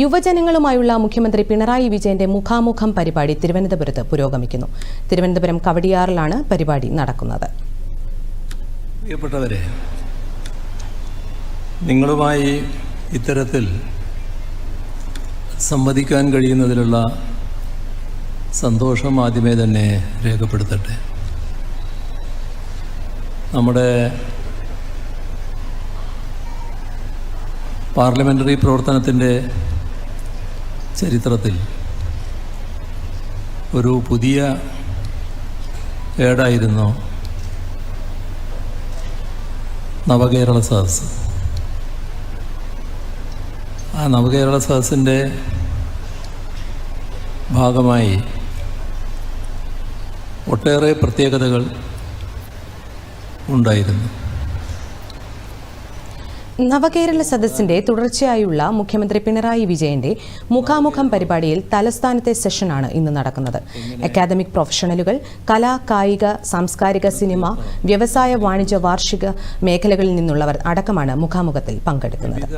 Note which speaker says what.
Speaker 1: യുവജനങ്ങളുമായുള്ള മുഖ്യമന്ത്രി പിണറായി വിജയന്റെ മുഖാമുഖം പരിപാടി തിരുവനന്തപുരത്ത് പുരോഗമിക്കുന്നു. തിരുവനന്തപുരം കവടിയാറിലാണ് പരിപാടി നടക്കുന്നത്.
Speaker 2: പ്രിയപ്പെട്ടവരെ നിങ്ങളുമായി ഇത്തരത്തിൽ സംവദിക്കാൻ കഴിയുന്നതിലുള്ള സന്തോഷം ആദ്യമേ തന്നെ രേഖപ്പെടുത്തട്ടെ. നമ്മുടെ പാർലമെന്ററി പ്രവർത്തനത്തിന്റെ ചരിത്രത്തിൽ ഒരു പുതിയ ഏടായിരുന്നു നവകേരള സദസ് ആ നവകേരള സദസ്സിന്റെ ഭാഗമായി ഒട്ടേറെ പ്രത്യേകതകൾ ഉണ്ടായിരുന്നു.
Speaker 1: നവകേരള സദസ്സിന്റെ തുടർച്ചയായുള്ള മുഖ്യമന്ത്രി പിണറായി വിജയന്റെ മുഖാമുഖം പരിപാടിയിൽ തലസ്ഥാനത്തെ സെഷനാണ് ഇന്ന് നടക്കുന്നത്. അക്കാദമിക് പ്രൊഫഷണലുകൾ കലാ കായിക സാംസ്കാരിക സിനിമ വ്യവസായ വാണിജ്യ വാർഷിക മേഖലകളിൽ നിന്നുള്ളവർ അടക്കമാണ് മുഖാമുഖത്തിൽ പങ്കെടുക്കുന്നത്.